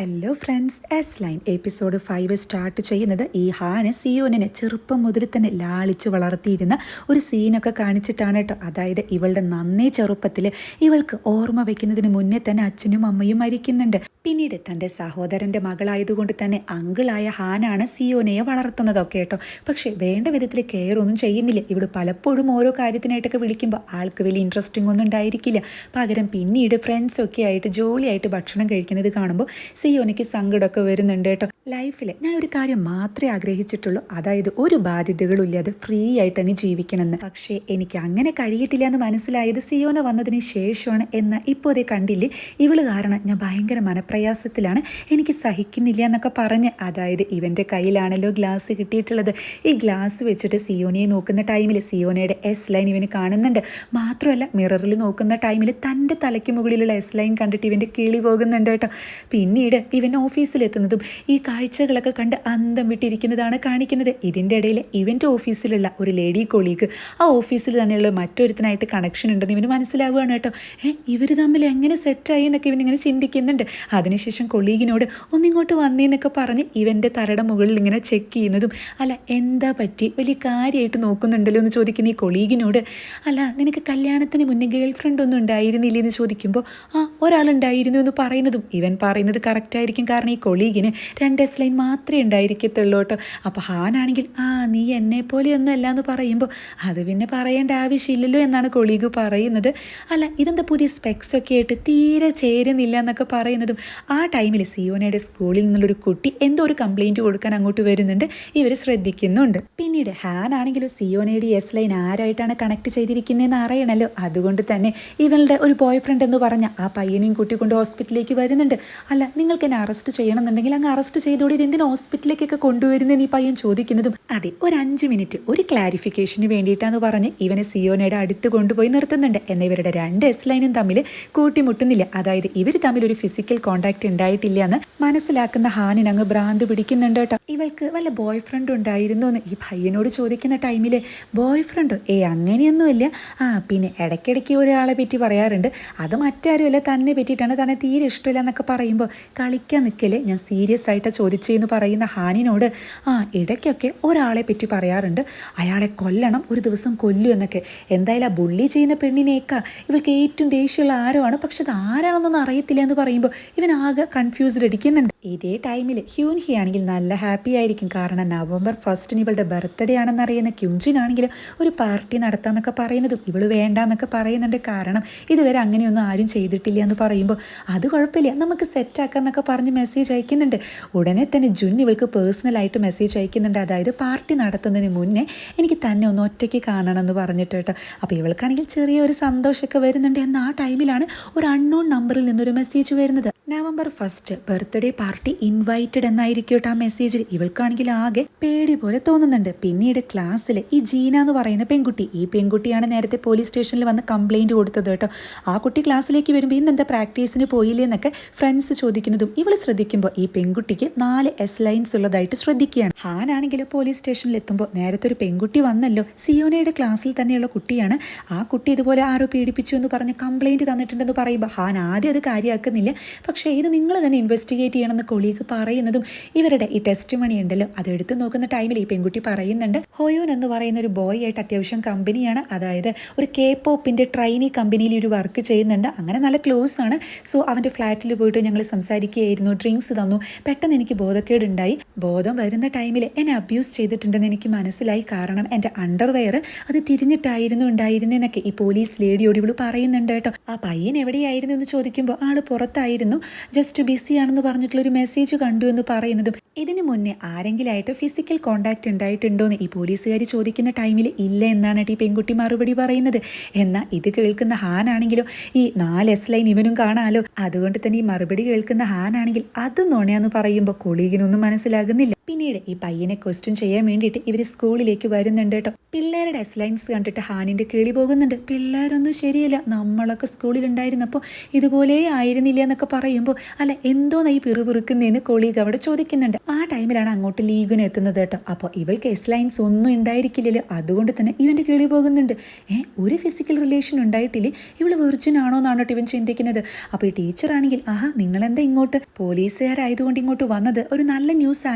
Hello friends S line episode five start ചെയ്യുന്നത് ഈ hand സിയോനെ ചെറുപ്പം മുതൽ തന്നെ ലാളിച്ച് വളർത്തിയിരുന്ന ഒരു സീനൊക്കെ കാണിച്ചിട്ടാണ് കേട്ടോ. അതായത് ഇവളുടെ നന്നേ ചെറുപ്പത്തിൽ ഇവൾക്ക് ഓർമ്മ വയ്ക്കുന്നതിന് മുന്നേ തന്നെ അച്ഛനും അമ്മയും മരിക്കുന്നുണ്ട്. പിന്നീട് തന്റെ സഹോദരന്റെ മകളായതുകൊണ്ട് തന്നെ അങ്കിളായ ഹാനാണ് സിയോനയെ വളർത്തുന്നതൊക്കെ കേട്ടോ. പക്ഷേ വേണ്ട വിധത്തിൽ കെയർ ഒന്നും ചെയ്യുന്നില്ല. ഇവിടെ പലപ്പോഴും ഓരോ കാര്യത്തിനായിട്ടൊക്കെ വിളിക്കുമ്പോൾ ആൾക്ക് വലിയ ഇൻട്രസ്റ്റിംഗ് ഒന്നും ഉണ്ടായിരിക്കില്ല. പകരം പിന്നീട് ഫ്രണ്ട്സൊക്കെ ആയിട്ട് ജോളിയായിട്ട് ഭക്ഷണം കഴിക്കുന്നത് കാണുമ്പോൾ സിയോനയ്ക്ക് സങ്കടമൊക്കെ വരുന്നുണ്ട് കേട്ടോ. ലൈഫിൽ ഞാൻ ഒരു കാര്യം മാത്രമേ ആഗ്രഹിച്ചിട്ടുള്ളൂ. അതായത് ഒരു ബാധ്യതകളും ഇല്ലാതെ ഫ്രീ ആയിട്ട് അങ്ങ് ജീവിക്കണമെന്ന്. പക്ഷേ എനിക്ക് അങ്ങനെ കഴിയത്തില്ല എന്ന് മനസ്സിലായത് സിയോന വന്നതിന് ശേഷമാണ്. എന്ന് ഇപ്പോൾ അതേ കണ്ടില്ലേ? ഇവൾ കാരണം ഞാൻ ഭയങ്കര മനപ്രയാസത്തിലാണ്. എനിക്ക് സഹിക്കുന്നില്ല എന്നൊക്കെ പറഞ്ഞ്. അതായത് ഇവന്റെ കയ്യിലാണല്ലോ ഗ്ലാസ് കിട്ടിയിട്ടുള്ളത്. ഈ ഗ്ലാസ് വെച്ചിട്ട് സിയോനയെ നോക്കുന്ന ടൈമിൽ സിയോനയുടെ എസ് ലൈൻ ഇവന് കാണുന്നുണ്ട്. മാത്രമല്ല മിററിൽ നോക്കുന്ന ടൈമിൽ തന്റെ തലയ്ക്ക് മുകളിലുള്ള എസ് ലൈൻ കണ്ടിട്ട് ഇവന്റെ കിളി പോകുന്നുണ്ട് കേട്ടോ. പിന്നീട് ഇവൻ ഓഫീസിലെത്തുന്നതും ഈ കാഴ്ചകളൊക്കെ കണ്ട് അന്തം വിട്ടിരിക്കുന്നതാണ് കാണിക്കുന്നത്. ഇതിന്റെ ഇടയിൽ ഇവന്റെ ഓഫീസിലുള്ള ഒരു ലേഡി കൊളീഗ് ആ ഓഫീസിൽ തന്നെയുള്ള മറ്റൊരുത്തനായിട്ട് കണക്ഷൻ ഉണ്ടെന്ന് ഇവന് മനസ്സിലാവുകയാണ് കേട്ടോ. ഏ ഇവർ തമ്മിൽ എങ്ങനെ സെറ്റായി എന്നൊക്കെ ഇവനിങ്ങനെ ചിന്തിക്കുന്നുണ്ട്. അതിനുശേഷം കൊളീഗിനോട് ഒന്നിങ്ങോട്ട് വന്നേന്നൊക്കെ പറഞ്ഞ് ഇവന്റെ തരട മുകളിൽ ഇങ്ങനെ ചെക്ക് ചെയ്യുന്നതും അല്ല എന്താ പറ്റി? വലിയ കാര്യമായിട്ട് നോക്കുന്നുണ്ടല്ലോ എന്ന് ചോദിക്കുന്ന ഈ കൊളീഗിനോട് അല്ല നിനക്ക് കല്യാണത്തിന് മുന്നേ ഗേൾ ഫ്രണ്ട് ഒന്നും ഉണ്ടായിരുന്നില്ലേ എന്ന് ചോദിക്കുമ്പോൾ ആ ഒരാളുണ്ടായിരുന്നു എന്ന് പറയുന്നതും ഇവൻ പറയുന്നത് കറക്റ്റായിരിക്കും കാരണം ഈ കൊളീഗിന് രണ്ട് എസ് ലൈൻ മാത്രമേ ഉണ്ടായിരിക്കത്തുള്ളൂ കേട്ടോ. അപ്പോൾ ഹാനാണെങ്കിൽ ആ നീ എന്നെ പോലെ ഒന്നല്ല എന്ന് പറയുമ്പോൾ അത് പിന്നെ പറയേണ്ട ആവശ്യമില്ലല്ലോ എന്നാണ് കൊളീഗ് പറയുന്നത്. അല്ല ഇതെന്താ പുതിയ സ്പെക്സ് ഒക്കെ ആയിട്ട് തീരെ ചേരുന്നില്ല എന്നൊക്കെ പറയുന്നതും ആ ടൈമിൽ സിയോനയുടെ സ്കൂളിൽ നിന്നുള്ളൊരു കുട്ടി എന്തോ ഒരു കംപ്ലൈന്റ് കൊടുക്കാൻ അങ്ങോട്ട് വരുന്നുണ്ട്. ഇവർ ശ്രദ്ധിക്കുന്നുണ്ട്. പിന്നീട് ഹാൻ ആണെങ്കിലും സിയോനയുടെ എസ് ലൈൻ ആരായിട്ടാണ് കണക്ട് ചെയ്തിരിക്കുന്നതെന്ന് അറിയണമല്ലോ അതുകൊണ്ട് തന്നെ ഇവളുടെ ഒരു ബോയ് ഫ്രണ്ട് എന്ന് പറഞ്ഞ ആ പയ്യനെയും കൂട്ടിക്കൊണ്ട് ഹോസ്പിറ്റലിലേക്ക് വരുന്നുണ്ട്. അല്ല നിങ്ങൾക്ക് എന്നെ അറസ്റ്റ് ചെയ്യണമെന്നുണ്ടെങ്കിൽ അങ്ങ് അറസ്റ്റ് ചെയ്തോടെ. എന്തിനു ഹോസ്പിറ്റലിലേക്കൊക്കെ കൊണ്ടുവരുന്നതെന്ന് ഈ പയ്യൻ ചോദിക്കുന്നതും? അതെ ഒരു അഞ്ച് മിനിറ്റ് ഒരു ക്ലാരിഫിക്കേഷന് വേണ്ടിയിട്ടാന്ന് പറഞ്ഞ് ഇവനെ സിയോനയുടെ അടുത്ത് കൊണ്ടുപോയി നിർത്തുന്നുണ്ട്. എന്ന ഇവരുടെ രണ്ട് എസ് ലൈനും തമ്മിൽ കൂട്ടിമുട്ടുന്നില്ല. അതായത് ഇവർ തമ്മിൽ ഒരു ഫിസിക്കൽ കോണ്ടാക്ട് ഉണ്ടായിട്ടില്ല എന്ന് മനസ്സിലാക്കുന്ന ഹാനിന് അങ്ങ് ഭ്രാന്ത് പിടിക്കുന്നുണ്ട് കേട്ടോ. ഇവൾക്ക് വല്ല ബോയ് ഫ്രണ്ട് ഉണ്ടായിരുന്നു എന്ന് ഈ പയ്യനോട് ചോദിക്കുന്ന ടൈമിൽ ബോയ് ഫ്രണ്ടോ ഏ അങ്ങനെയൊന്നുമില്ല. ആ പിന്നെ ഇടയ്ക്കിടയ്ക്ക് ഒരാളെ പറ്റി പറയാറുണ്ട്. അത് മറ്റാരുമല്ല തന്നെ പറ്റിയിട്ടാണ് തന്നെ തീരെ ഇഷ്ടമില്ല എന്നൊക്കെ പറയുമ്പോൾ കളിക്കാൻ നിൽക്കൽ ഞാൻ സീരിയസ് ആയിട്ട് ചോദിച്ചെന്ന് പറയുന്ന ഹാനിനോട് ആ ഇടയ്ക്കൊക്കെ ഒരാളെ പറ്റി പറയാറുണ്ട്. അയാളെ കൊല്ലണം ഒരു ദിവസം കൊല്ലു എന്നൊക്കെ. എന്തായാലും ആ ബുള്ളി ചെയ്യുന്ന പെണ്ണിനേക്കാ ഇവൾക്ക് ഏറ്റവും ദേഷ്യമുള്ള ആരോ ആണ് പക്ഷെ അത് ആരാണെന്നൊന്നും അറിയത്തില്ല എന്ന് പറയുമ്പോൾ ഇവൻ ആകെ കൺഫ്യൂസ്ഡ് അടിക്കുന്നുണ്ട് ഇതേ ടൈമിൽ ഹ്യൂൻ ഹി ആണെങ്കിൽ നല്ല ഹാപ്പി ആയിരിക്കും. കാരണം നവംബർ ഫസ്റ്റിന് ഇവളുടെ ബർത്ത്ഡേ ആണെന്ന് അറിയുന്ന ക്യുഞ്ചിനാണെങ്കിൽ ഒരു പാർട്ടി നടത്താമെന്നൊക്കെ പറയുന്നതും ഇവൾ വേണ്ട എന്നൊക്കെ പറയുന്നുണ്ട്. കാരണം ഇതുവരെ അങ്ങനെയൊന്നും ആരും ചെയ്തിട്ടില്ല എന്ന് പറയുമ്പോൾ അത് കുഴപ്പമില്ല. നമുക്ക് സെറ്റാക്കാം എന്നൊക്കെ പറഞ്ഞ് മെസ്സേജ് അയക്കുന്നുണ്ട്. ഉടനെ തന്നെ ജുൻ ഇവൾക്ക് പേഴ്സണലായിട്ട് മെസ്സേജ് അയക്കുന്നുണ്ട്. അതായത് പാർട്ടി നടത്തുന്നതിന് മുന്നേ എനിക്ക് തന്നെ ഒന്ന് ഒറ്റയ്ക്ക് കാണണം എന്ന് പറഞ്ഞിട്ട് കേട്ടോ. അപ്പോൾ ഇവൾക്കാണെങ്കിൽ ചെറിയ ഒരു സന്തോഷമൊക്കെ വരുന്നുണ്ട്. എന്നാൽ ആ ടൈമിലാണ് ഒരു അൺനോൺ നമ്പറിൽ നിന്നൊരു മെസ്സേജ് വരുന്നത്. November first birthday party invited എന്നായിരിക്കും കേട്ടോ ആ മെസ്സേജിൽ ഇവൾക്കാണെങ്കിൽ ആകെ പേടി പോലെ തോന്നുന്നുണ്ട്. പിന്നീട് ക്ലാസ്സിൽ ഈ ജീന എന്ന് പറയുന്ന പെൺകുട്ടി ഈ പെൺകുട്ടിയാണ് നേരത്തെ പോലീസ് സ്റ്റേഷനിൽ വന്ന് കംപ്ലയിന്റ് കൊടുത്തത് കേട്ടോ. ആ കുട്ടി ക്ലാസ്സിലേക്ക് വരുമ്പോൾ ഇന്ന് എന്താ പ്രാക്ടീസിന് പോയില്ലേ എന്നൊക്കെ ഫ്രണ്ട്സ് ചോദിക്കുന്നതും ഇവൾ ശ്രദ്ധിക്കുമ്പോൾ ഈ പെൺകുട്ടിക്ക് നാല് എസ് ലൈൻസ് ഉള്ളതായിട്ട് ശ്രദ്ധിക്കുകയാണ്. ഹാനാണെങ്കിൽ പോലീസ് സ്റ്റേഷനിൽ എത്തുമ്പോൾ നേരത്തെ ഒരു പെൺകുട്ടി വന്നല്ലോ. സിയോനയുടെ ക്ലാസ്സിൽ തന്നെയുള്ള കുട്ടിയാണ്. ആ കുട്ടി ഇതുപോലെ ആരോ പീഡിപ്പിച്ചു എന്ന് പറഞ്ഞ് കംപ്ലൈന്റ് തന്നിട്ടുണ്ടെന്ന് പറയുമ്പോൾ ഹാൻ ആദ്യം അത് കാര്യമാക്കുന്നില്ല പക്ഷേ ഇത് നിങ്ങൾ തന്നെ ഇൻവെസ്റ്റിഗേറ്റ് ചെയ്യണമെന്ന് കൊളീഗ് പറയുന്നതും ഇവരുടെ ഈ ടെസ്റ്റ് മണി ഉണ്ടല്ലോ. അത് എടുത്തു നോക്കുന്ന ടൈമിൽ ഈ പെൺകുട്ടി പറയുന്നുണ്ട്. ഹോയോൻ എന്ന് പറയുന്ന ഒരു ബോയ് ആയിട്ട് അത്യാവശ്യം കമ്പനിയാണ് അതായത് ഒരു കെ പോപ്പിന്റെ ട്രെയിനി കമ്പനിയിൽ ഒരു വർക്ക് ചെയ്യുന്നുണ്ട്. അങ്ങനെ നല്ല ക്ലോസ് ആണ്. സോ അവന്റെ ഫ്ലാറ്റിൽ പോയിട്ട് ഞങ്ങൾ സംസാരിക്കുകയായിരുന്നു ഡ്രിങ്ക്സ് തന്നു. പെട്ടെന്ന് എനിക്ക് ബോധക്കേടുണ്ടായി. ബോധം വരുന്ന ടൈമിൽ എന്നെ അബ്യൂസ് ചെയ്തിട്ടുണ്ടെന്ന് എനിക്ക് മനസ്സിലായി. കാരണം എന്റെ അണ്ടർവെയർ അത് തിരിഞ്ഞിട്ടായിരുന്നു ഉണ്ടായിരുന്നെന്നൊക്കെ ഈ പോലീസ് ലേഡിയോട് ഇവൾ പറയുന്നുണ്ട് കേട്ടോ. ആ പയ്യൻ എവിടെയായിരുന്നു എന്ന് ചോദിക്കുമ്പോൾ ആൾ പുറത്തായിരുന്നു. ജസ്റ്റ് ബിസി ആണെന്ന് പറഞ്ഞിട്ടുള്ള ഒരു മെസ്സേജ് കണ്ടു എന്ന് പറയുന്നതും. ഇതിനു മുന്നേ ആരെങ്കിലായിട്ട് ഫിസിക്കൽ കോണ്ടാക്ട് ഉണ്ടായിട്ടുണ്ടോ എന്ന് ഈ പോലീസുകാർ ചോദിക്കുന്ന ടൈമിൽ ഇല്ല എന്നാണ് ഈ പെൺകുട്ടി മറുപടി പറയുന്നത്. എന്നാൽ ഇത് കേൾക്കുന്ന ഹാനാണെങ്കിലോ? ഈ നാല് എസ് ലൈൻ ഇവനും കാണാലോ? അതുകൊണ്ട് തന്നെ ഈ മറുപടി കേൾക്കുന്ന ഹാനാണെങ്കിൽ അത് നുണയാന്ന് പറയുമ്പോൾ കൊളീഗിനൊന്നും മനസ്സിലാകുന്നില്ല. പിന്നീട് ഈ പയ്യനെ ക്വസ്റ്റ്യൻ ചെയ്യാൻ വേണ്ടിയിട്ട് ഇവർ സ്കൂളിലേക്ക് വരുന്നുണ്ട് കേട്ടോ. പിള്ളേരുടെ അസ്ലൈൻസ് കണ്ടിട്ട് ഹാനിന്റെ കിളി പോകുന്നുണ്ട്. പിള്ളേരൊന്നും ശരിയല്ല. നമ്മളൊക്കെ സ്കൂളിലുണ്ടായിരുന്നപ്പോൾ ഇതുപോലെ ആയിരുന്നില്ല എന്നൊക്കെ പറയുമ്പോൾ അല്ല എന്തോന്നായി പിറുപിറുക്കുന്നതെന്ന് കൊളീഗ് അവിടെ ചോദിക്കുന്നുണ്ട്. ആ ടൈമിലാണ് അങ്ങോട്ട് ലീഗിന് എത്തുന്നത് കേട്ടോ. അപ്പോൾ ഇവൾക്ക് എസ്ലൈൻസ് ഒന്നും ഉണ്ടായിരിക്കില്ലല്ലോ. അതുകൊണ്ട് തന്നെ ഇവന്റെ കിളി പോകുന്നുണ്ട്. ഏ ഒരു ഫിസിക്കൽ റിലേഷൻ ഉണ്ടായിട്ടില്ലേ? ഇവൾ വെർജിൻ ആണോ എന്നാണ് ഇവൻ ചിന്തിക്കുന്നത്. അപ്പോൾ ഈ ടീച്ചറാണെങ്കിൽ ആഹാ നിങ്ങളെന്താ ഇങ്ങോട്ട്? പോലീസുകാരായതുകൊണ്ട് ഇങ്ങോട്ട് വന്നത് ഒരു നല്ല ന്യൂസ്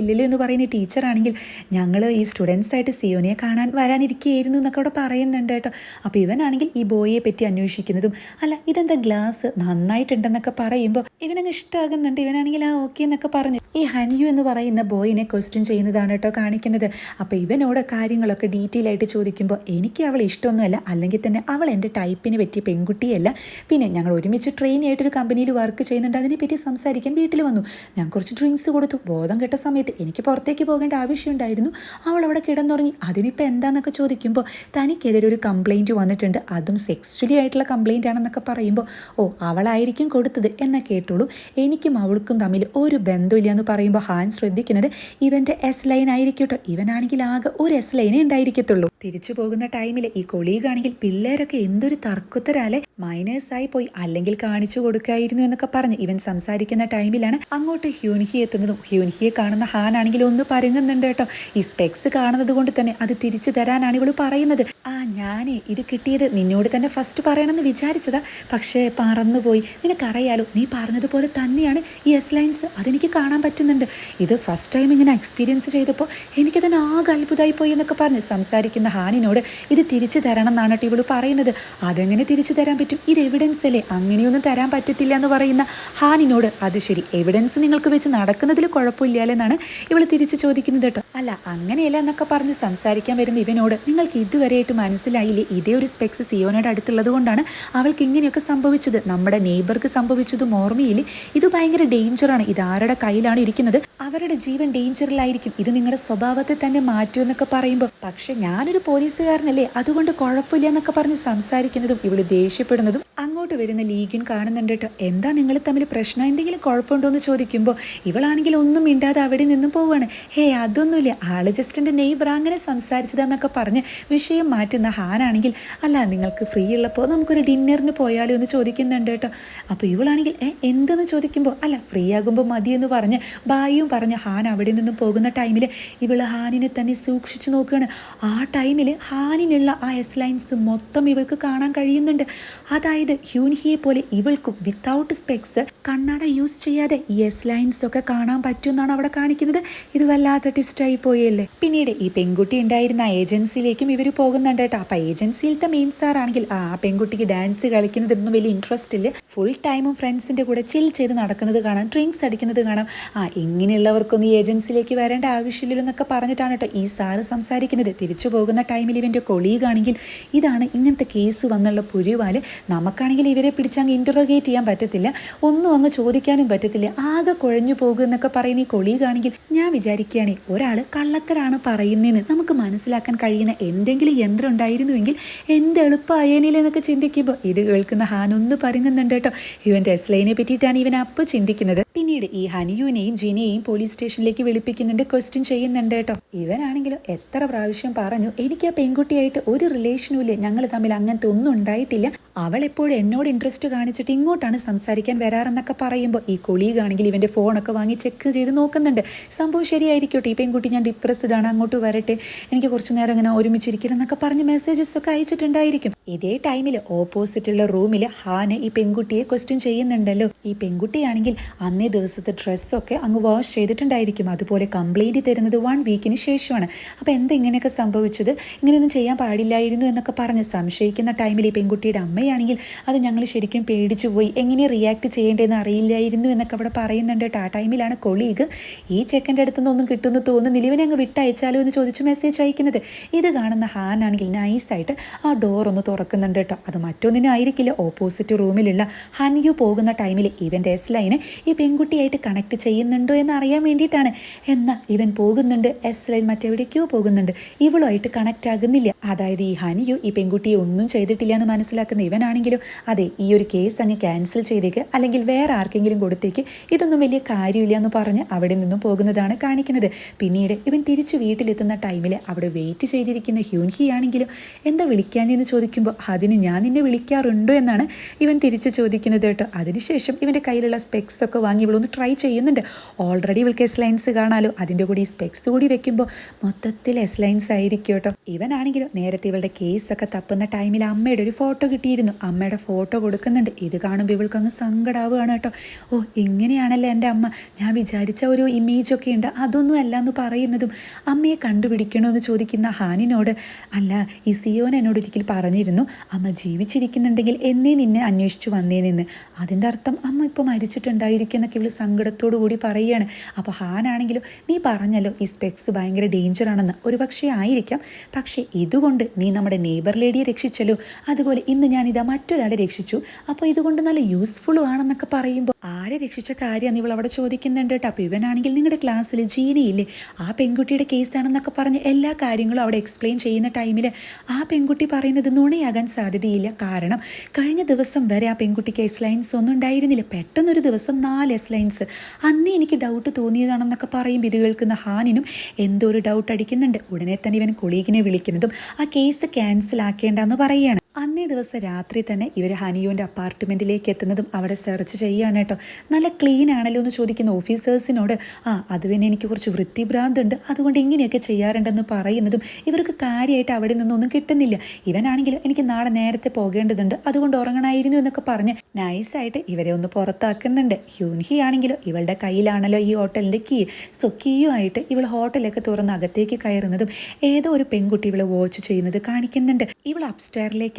ആയിരിക്കത്തില്ലല്ലോ എന്ന് പറയുന്ന ടീച്ചറാണെങ്കിൽ ഞങ്ങൾ ഈ സ്റ്റുഡൻസായിട്ട് സിയോനെ കാണാൻ വരാനിരിക്കുകയായിരുന്നു എന്നൊക്കെ അവിടെ പറയുന്നുണ്ട് കേട്ടോ. അപ്പോൾ ഇവനാണെങ്കിൽ ഈ ബോയിയെ പറ്റി അന്വേഷിക്കുന്നതും അല്ല ഇതെന്താ ഗ്ലാസ് നന്നായിട്ടുണ്ടെന്നൊക്കെ പറയുമ്പോൾ ഇവനങ്ങ് ഇഷ്ടമാകുന്നുണ്ട് ഇവനാണെങ്കിൽ ആ ഓക്കെ എന്നൊക്കെ പറഞ്ഞു. ഈ ഹനിയു എന്ന് പറയുന്ന ബോയിനെ ക്വസ്റ്റ്യൻ ചെയ്യുന്നതാണ് കേട്ടോ കാണിക്കുന്നത്. അപ്പോൾ ഇവനോട് കാര്യങ്ങളൊക്കെ ഡീറ്റെയിൽ ആയിട്ട് ചോദിക്കുമ്പോൾ എനിക്ക് അവൾ ഇഷ്ടമൊന്നുമല്ല. അല്ലെങ്കിൽ തന്നെ അവൾ എന്റെ ടൈപ്പിന് പറ്റിയ പെൺകുട്ടിയല്ല. പിന്നെ ഞങ്ങൾ ഒരുമിച്ച് ട്രെയിൻ ആയിട്ടൊരു കമ്പനിയിൽ വർക്ക് ചെയ്യുന്നുണ്ട്. അതിനെപ്പറ്റി സംസാരിക്കാൻ വീട്ടിൽ വന്നു. ഞാൻ കുറച്ച് ഡ്രിങ്ക്സ് കൊടുത്തു. ബോധം കെട്ട സമയത്ത് എനിക്ക് പുറത്തേക്ക് പോകേണ്ട ആവശ്യമുണ്ടായിരുന്നു. അവൾ അവിടെ കിടന്നുറങ്ങി. അതിനിപ്പോൾ എന്താണെന്നൊക്കെ ചോദിക്കുമ്പോൾ തനിക്കെതിരെ ഒരു കംപ്ലൈന്റ് വന്നിട്ടുണ്ട്. അതും സെക്സ്വലി ആയിട്ടുള്ള കംപ്ലൈന്റ് ആണെന്നൊക്കെ പറയുമ്പോൾ ഓ അവളായിരിക്കും കൊടുത്തത് എന്നെ കേട്ടോളൂ എനിക്കും അവൾക്കും തമ്മിൽ ഒരു ബന്ധമില്ല എന്ന് പറയുമ്പോൾ ഹാൻ ശ്രദ്ധിക്കുന്നത് ഇവന്റെ എസ് ലൈൻ ആയിരിക്കട്ടോ ഇവനാണെങ്കിൽ ആകെ ഒരു എസ് ലൈനേ ഉണ്ടായിരിക്കത്തുള്ളൂ. തിരിച്ചു പോകുന്ന ടൈമിൽ ഈ കൊളീഗ് ആണെങ്കിൽ പിള്ളേരൊക്കെ എന്തൊരു തർക്കത്തരാലെ മൈനേഴ്സായി പോയി. അല്ലെങ്കിൽ കാണിച്ചു കൊടുക്കായിരുന്നു എന്നൊക്കെ പറഞ്ഞ് ഇവൻ സംസാരിക്കുന്ന ടൈമിലാണ് അങ്ങോട്ട് ഹ്യൂൻഹി എത്തുന്നതും. ഹ്യൂൻഹിയെ കാണുന്ന ഹാൻ ആണെങ്കിൽ ഒന്ന് പരുങ്ങുന്നുണ്ട് കേട്ടോ ഈ സ്പെക്സ് കാണുന്നത് കൊണ്ട് തന്നെ അത് തിരിച്ചു തരാനാണ് ഇവൾ പറയുന്നത്. ആ ഞാനേ ഇത് കിട്ടിയത് നിന്നോട് തന്നെ ഫസ്റ്റ് പറയണമെന്ന് വിചാരിച്ചതാ. പക്ഷേ പറന്നുപോയി. നിനക്കറിയാലോ നീ പറഞ്ഞതുപോലെ തന്നെയാണ് ഈ എസ് ലൈൻസ് അതെനിക്ക് കാണാൻ പറ്റുന്നുണ്ട്. ഇത് ഫസ്റ്റ് ടൈം ഇങ്ങനെ എക്സ്പീരിയൻസ് ചെയ്തപ്പോൾ എനിക്കതിന് ആകെ അത്ഭുതമായി പോയി എന്നൊക്കെ പറഞ്ഞ് സംസാരിക്കുന്ന ഹാനിനോട് ഇത് തിരിച്ചു തരണം എന്നാണ് കേട്ടോ ഇവൾ പറയുന്നത്. അതെങ്ങനെ തിരിച്ചു തരാൻ പറ്റും? ഇത് എവിഡൻസ് അല്ലേ? അങ്ങനെയൊന്നും തരാൻ പറ്റത്തില്ല എന്ന് പറയുന്ന ഹാനിനോട് അത് ശരി എവിഡൻസ് നിങ്ങൾക്ക് വെച്ച് നടക്കുന്നതിൽ കുഴപ്പമില്ല എന്നാണ് ഇവൾ തിരിച്ചു ചോദിക്കുന്നത് കേട്ടോ. അല്ല അങ്ങനെയല്ല എന്നൊക്കെ പറഞ്ഞ് സംസാരിക്കാൻ വരുന്ന ഇവനോട് നിങ്ങൾക്ക് ഇതുവരെയായിട്ട് മനസ്സിലായില്ലേ? ഇതേ ഒരു സ്പെക്സ് സിയോനോട് അടുത്തുള്ളത് കൊണ്ടാണ് അവൾക്ക് ഇങ്ങനെയൊക്കെ സംഭവിച്ചത്. നമ്മുടെ നെയ്ബർക്ക് സംഭവിച്ചതും ഓർമ്മയില്ലേ? ഇത് ഭയങ്കര ഡേഞ്ചറാണ് ഇത് ആരുടെ കയ്യിലാണ് ഇരിക്കുന്നത്? അവരുടെ ജീവൻ ഡേഞ്ചറിലായിരിക്കും ഇത് നിങ്ങളുടെ സ്വഭാവത്തെ തന്നെ മാറ്റുമെന്നൊക്കെ പറയുമ്പോൾ പക്ഷെ ഞാനൊരു പോലീസുകാരനല്ലേ? അതുകൊണ്ട് കുഴപ്പമില്ല എന്നൊക്കെ പറഞ്ഞ് സംസാരിക്കുന്നതും ഇവൾ ദേഷ്യപ്പെടുന്നതും അങ്ങോട്ട് വരുന്ന ലീഗിൻ കാണുന്നുണ്ട് എന്താ നിങ്ങൾ തമ്മിൽ പ്രശ്നം? എന്തെങ്കിലും കുഴപ്പമുണ്ടോ എന്ന് ചോദിക്കുമ്പോൾ ഇവളാണെങ്കിൽ ഒന്നും മിണ്ടാതെ അവിടെ നിന്ന് പോവുകയാണ് ഹേ അതൊന്നുമില്ല ആൾ ജസ്റ്റ് എന്റെ നെയ്ബർ അങ്ങനെ സംസാരിച്ചതാന്നൊക്കെ പറഞ്ഞ് വിഷയം മാറ്റുന്ന ഹാനാണെങ്കിൽ അല്ല നിങ്ങൾക്ക് ഫ്രീ ഉള്ളപ്പോൾ നമുക്കൊരു ഡിന്നറിന് പോയാലോ എന്ന് ചോദിക്കുന്നുണ്ട് കേട്ടോ. അപ്പോൾ ഇവളാണെങ്കിൽ ഏ എന്തെന്ന് ചോദിക്കുമ്പോൾ അല്ല ഫ്രീ ആകുമ്പോൾ മതിയെന്ന് പറഞ്ഞ് ബായും പറഞ്ഞ് ഹാൻ അവിടെ നിന്നും പോകുന്ന ടൈമിൽ ഇവൾ ഹാനിനെ തന്നെ സൂക്ഷിച്ചു നോക്കുകയാണ്. ആ ടൈമിൽ ഹാനിനുള്ള ആ എസ് ലൈൻസ് മൊത്തം ഇവൾക്ക് കാണാൻ കഴിയുന്നുണ്ട്. അതായത് ഹ്യൂൻഹിയെ പോലെ ഇവൾക്കും വിത്തൗട്ട് സ്പെക്സ് കണ്ണട യൂസ് ചെയ്യാതെ ഈ എസ് ലൈൻസ് ഒക്കെ കാണാൻ പറ്റുമെന്നാണ് അവിടെ കാണിക്കുന്നത്. ഇത് വല്ലാത്ത ടിസ്റ്റായി പോയല്ലേ? പിന്നീട് ഈ പെൺകുട്ടി ഉണ്ടായിരുന്ന ഏജൻസിയിലേക്കും ഇവർ പോകുന്നുണ്ട് കേട്ടോ. അപ്പം ഏജൻസിയിലത്തെ മെയിൻ സാറാണെങ്കിൽ ആ പെൺകുട്ടിക്ക് ഡാൻസ് കളിക്കുന്നതിനൊന്നും വലിയ ഇൻട്രസ്റ്റ് ഇല്ല. ഫുൾ ടൈമും ഫ്രണ്ട്സിന്റെ കൂടെ ചിൽ ചെയ്ത് നടക്കുന്നത് കാണാം ഡ്രിങ്ക്സ് അടിക്കുന്നത് കാണാം. ആ ഇങ്ങനെയുള്ളവർക്കൊന്നും ഈ ഏജൻസിയിലേക്ക് വരേണ്ട ആവശ്യമില്ലല്ലോ എന്നൊക്കെ പറഞ്ഞിട്ടാണ് കേട്ടോ ഈ സാറ് സംസാരിക്കുന്നത്. തിരിച്ചു പോകുന്ന ടൈമിൽ ഇവന്റെ കൊളീഗാണെങ്കിൽ ഇതാണ് ഇങ്ങനത്തെ കേസ് വന്നുള്ള പുരുവാൽ. നമുക്കാണെങ്കിൽ ഇവരെ പിടിച്ചങ്ങ് ഇന്ററോഗേറ്റ് ചെയ്യാൻ പറ്റത്തില്ല. ഒന്നും അങ്ങ് ചോദിക്കാനും പറ്റത്തില്ല. ആകെ കുഴഞ്ഞു പോകുമെന്നൊക്കെ പറയുന്ന ഈ കൊളീഗാണെങ്കിൽ ഞാൻ വിചാരിക്കുകയാണെങ്കിൽ ഒരാൾ കള്ളത്തരാണ് പറയുന്നതെന്ന് നമുക്ക് മനസ്സിലാക്കാൻ കഴിയുന്ന എന്തെങ്കിലും യന്ത്രം ഉണ്ടായിരുന്നുവെങ്കിൽ എന്ത് എളുപ്പമായേനില്ലെന്നൊക്കെ ചിന്തിക്കുമ്പോൾ ഇത് കേൾക്കുന്ന ഹാനൊന്ന് പരുങ്ങുന്നുണ്ട് കേട്ടോ. ഇവൻ ടെസ്ലൈനെ പറ്റിയിട്ടാണ് ഇവൻ അപ്പോൾ ചിന്തിക്കുന്നത്. പിന്നീട് ഈ ഹനിയുവിനെയും ജിനെയും പോലീസ് സ്റ്റേഷനിലേക്ക് വിളിപ്പിക്കുന്നുണ്ട് ക്വസ്റ്റ്യൻ ചെയ്യുന്നുണ്ട് കേട്ടോ. ഇവനാണെങ്കിലും എത്ര പ്രാവശ്യം പറഞ്ഞു എനിക്ക് ആ പെൺകുട്ടിയായിട്ട് ഒരു റിലേഷനും ഇല്ല. ഞങ്ങൾ തമ്മിൽ അങ്ങനത്തെ ഒന്നും ഉണ്ടായിട്ടില്ല. അവൾ എപ്പോഴും എന്നോട് ഇൻട്രസ്റ്റ് കാണിച്ചിട്ട് ഇങ്ങോട്ടാണ് സംസാരിക്കാൻ വരാറെന്നൊക്കെ പറയുമ്പോൾ ഈ കൊളീഗാണെങ്കിൽ ഇവന്റെ ഫോണൊക്കെ വാങ്ങി ചെക്ക് ചെയ്ത് നോക്കുന്നുണ്ട്. സംഭവം ശരിയായിരിക്കട്ടെ ഈ പെൺകുട്ടി ഞാൻ ഡിപ്രസ്ഡ് ആണ് അങ്ങോട്ട് വരട്ടെ എനിക്ക് കുറച്ച് നേരം ഇങ്ങനെ ഒരുമിച്ചിരിക്കണം എന്നൊക്കെ പറഞ്ഞ് മെസ്സേജസ് ഒക്കെ അയച്ചിട്ടുണ്ടായിരിക്കും. ഇതേ ടൈമിൽ ഓപ്പോസിറ്റുള്ള റൂമിൽ ഹാന് ഈ പെൺകുട്ടിയെ ക്വസ്റ്റ്യൻ ചെയ്യുന്നുണ്ടല്ലോ. ഈ പെൺകുട്ടിയാണെങ്കിൽ അന്നേ ദിവസത്തെ ഡ്രസ്സൊക്കെ അങ്ങ് വാഷ് ചെയ്തിട്ടുണ്ടായിരിക്കും. അതുപോലെ കംപ്ലൈന്റ് തരുന്നത് വൺ വീക്കിന് ശേഷമാണ്. അപ്പോൾ എന്താ ഇങ്ങനെയൊക്കെ സംഭവിച്ചത്? ഇങ്ങനെയൊന്നും ചെയ്യാൻ പാടില്ലായിരുന്നു എന്നൊക്കെ പറഞ്ഞ് സംശയിക്കുന്ന ടൈമിൽ ഈ പെൺകുട്ടിയുടെ അമ്മയാണെങ്കിൽ അത് ഞങ്ങൾ ശരിക്കും പേടിച്ചു പോയി. എങ്ങനെ റിയാക്ട് ചെയ്യേണ്ടതെന്ന് അറിയില്ലായിരുന്നു എന്നൊക്കെ അവിടെ പറയുന്നുണ്ട് ആ ടൈമിലാണ് കൊളീഗ് ഈ ചെക്കന്റെ അടുത്തുനിന്നൊന്നും കിട്ടുമെന്ന് തോന്നുന്നില്ല. ഇവനെ അങ്ങ് വിട്ടയച്ചാലോ എന്ന് ചോദിച്ച് മെസ്സേജ് അയക്കുന്നത്. ഇത് കാണുന്ന ഹാൻ ആണെങ്കിൽ നൈസായിട്ട് ആ ഡോർ ഒന്ന് തുറക്കുന്നുണ്ട് കേട്ടോ. അത് മറ്റൊന്നിനായിരിക്കില്ല. ഓപ്പോസിറ്റ് റൂമിലുള്ള ഹൻയു പോകുന്ന ടൈമിൽ ഇവന്റെ എസ് ലൈന് ഈ പെൺകുട്ടി പെൺകുട്ടിയായിട്ട് കണക്ട് ചെയ്യുന്നുണ്ടോ എന്ന് അറിയാൻ വേണ്ടിയിട്ടാണ്. എന്നാൽ ഇവൻ പോകുന്നുണ്ട്. എസ് ലൈൻ മറ്റെവിടേക്കോ പോകുന്നുണ്ട്. ഇവളുമായിട്ട് കണക്റ്റ് ആകുന്നില്ല. അതായത് ഈ ഹനിയു ഈ പെൺകുട്ടിയെ ഒന്നും ചെയ്തിട്ടില്ല എന്ന് മനസ്സിലാക്കുന്ന ഇവനാണെങ്കിലും അതെ ഈ ഒരു കേസ് അങ്ങ് ക്യാൻസൽ ചെയ്തേക്ക്. അല്ലെങ്കിൽ വേറെ ആർക്കെങ്കിലും കൊടുത്തേക്ക്. ഇതൊന്നും വലിയ കാര്യമില്ല എന്ന് പറഞ്ഞ് അവിടെ നിന്നും പോകുന്നതാണ് കാണിക്കുന്നത്. പിന്നീട് ഇവൻ തിരിച്ചു വീട്ടിലെത്തുന്ന ടൈമിൽ അവിടെ വെയിറ്റ് ചെയ്തിരിക്കുന്ന ഹ്യൂൻഹി ആണെങ്കിലും എന്താ വിളിക്കാഞ്ഞെന്ന് ചോദിക്കുമ്പോൾ അതിന് ഞാൻ നിന്നെ വിളിക്കാറുണ്ടോ? എന്നാണ് ഇവൻ തിരിച്ച് ചോദിക്കുന്നത് കേട്ടോ. അതിനുശേഷം ഇവന്റെ കയ്യിലുള്ള സ്പെക്സ് ഒക്കെ വാങ്ങി ഇവളൊന്ന് ട്രൈ ചെയ്യുന്നുണ്ട്. ഓൾറെഡി ഇവൾക്ക് എസ് ലൈൻസ് കാണാലോ. അതിന്റെ കൂടി ഈ സ്പെക്സ് കൂടി വെക്കുമ്പോൾ മൊത്തത്തിൽ എസ് ലൈൻസ് ആയിരിക്കും കേട്ടോ. ഇവനാണെങ്കിലും നേരത്തെ ഇവളുടെ കേസൊക്കെ തപ്പുന്ന ടൈമിൽ അമ്മയുടെ ഒരു ഫോട്ടോ കിട്ടിയിരുന്നു. അമ്മയുടെ ഫോട്ടോ കൊടുക്കുന്നുണ്ട്. ഇത് കാണുമ്പോൾ ഇവൾക്ക് അങ്ങ് സങ്കടാവുകയാണ് കേട്ടോ. ഓ ഇങ്ങനെയാണല്ലേ എന്റെ അമ്മ? ഞാൻ വിചാരിച്ച ഒരു ഇമേജ് ഒക്കെ ഉണ്ട്. അതൊന്നും അല്ല എന്ന് പറയുന്നതും അമ്മയെ കണ്ടുപിടിക്കണമെന്ന് ചോദിക്കുന്ന ഹാനിനോട് അല്ല ഈ സിയോൻ എന്നോട് ഒരിക്കൽ പറഞ്ഞിരുന്നു അമ്മ ജീവിച്ചിരിക്കുന്നുണ്ടെങ്കിൽ എന്നേ നിന്നെ അന്വേഷിച്ചു വന്നേനെന്ന്. അതിന്റെ അർത്ഥം അമ്മ ഇപ്പോൾ മരിച്ചിട്ടുണ്ടായിരിക്കുന്നൊക്കെ ഇവൾ സങ്കടത്തോടു കൂടി പറയുകയാണ്. അപ്പോൾ ഹാനാണെങ്കിലും നീ പറഞ്ഞല്ലോ ഈ സ്പെക്സ് ഭയങ്കര ഡേഞ്ചർ ആണെന്ന്. ഒരു പക്ഷേ ആയിരിക്കാം. പക്ഷേ ഇതുകൊണ്ട് നീ നമ്മുടെ നെയ്ബർ ലേഡിയെ രക്ഷിച്ചല്ലോ. അതുപോലെ ഇന്ന് ഞാനിതാ മറ്റൊരാളെ രക്ഷിച്ചു. അപ്പോൾ ഇതുകൊണ്ട് നല്ല യൂസ്ഫുള്ളും ആണെന്നൊക്കെ പറയുമ്പോൾ ആരെ രക്ഷിച്ച കാര്യമാണ് ഇവൾ അവിടെ ചോദിക്കുന്നുണ്ട്? കേട്ടോ. അപ്പോൾ ഇവനാണെങ്കിൽ നിങ്ങളുടെ ക്ലാസ്സിൽ ജീനിയില്ലേ? ആ പെൺകുട്ടിയുടെ കേസാണെന്നൊക്കെ പറഞ്ഞ് എല്ലാ കാര്യങ്ങളും അവിടെ എക്സ്പ്ലെയിൻ ചെയ്യുന്ന ടൈമിൽ ആ പെൺകുട്ടി പറയുന്നത് നുണയാകാൻ സാധ്യതയില്ല. കാരണം കഴിഞ്ഞ ദിവസം വരെ ആ പെൺകുട്ടിക്ക് എസ് ലൈൻസ് ഒന്നും ഉണ്ടായിരുന്നില്ല. പെട്ടെന്നൊരു ദിവസം നാല് എസ് ലൈൻസ് അന്നേ എനിക്ക് ഡൗട്ട് തോന്നിയതാണെന്നൊക്കെ പറയും ഇത് കേൾക്കുന്ന ഹാനിനും എന്തോ ഒരു ഡൗട്ട് അടിക്കുന്നുണ്ട്. ഉടനെ തന്നെ ഇവൻ കൊളീഗിനെ വിളിക്കുന്നതും ആ കേസ് ക്യാൻസൽ ആക്കേണ്ടെന്ന് പറയുകയാണ്. അന്നേ ദിവസം രാത്രി തന്നെ ഇവർ ഹനിയോന്റെ അപ്പാർട്ട്മെന്റിലേക്ക് എത്തുന്നതും അവിടെ സെർച്ച് ചെയ്യുകയാണ് കേട്ടോ. നല്ല ക്ലീൻ ആണല്ലോ എന്ന് ചോദിക്കുന്ന ഓഫീസേഴ്സിനോട് ആ അത് പിന്നെ എനിക്ക് കുറച്ച് വൃത്തിഭ്രാന്തുണ്ട്. അതുകൊണ്ട് ഇങ്ങനെയൊക്കെ ചെയ്യാറുണ്ടെന്ന് പറയുന്നതും ഇവർക്ക് കാര്യമായിട്ട് അവിടെ നിന്നൊന്നും കിട്ടുന്നില്ല. ഇവനാണെങ്കിൽ എനിക്ക് നാളെ നേരത്തെ പോകേണ്ടതുണ്ട്. അതുകൊണ്ട് ഉറങ്ങണമായിരുന്നു എന്നൊക്കെ പറഞ്ഞ് നൈസായിട്ട് ഇവരെ ഒന്ന് പുറത്താക്കുന്നുണ്ട്. ഹ്യൂൻഹി ആണെങ്കിലോ ഇവളുടെ കയ്യിലാണല്ലോ ഈ ഹോട്ടലിന്റെ കീ സോ കീയുമായിട്ട് ഇവൾ ഹോട്ടലൊക്കെ തുറന്ന് അകത്തേക്ക് കയറുന്നതും ഏതോ ഒരു പെൺകുട്ടി ഇവളെ വാച്ച് ചെയ്യുന്നത് കാണിക്കുന്നുണ്ട്. ഇവൾ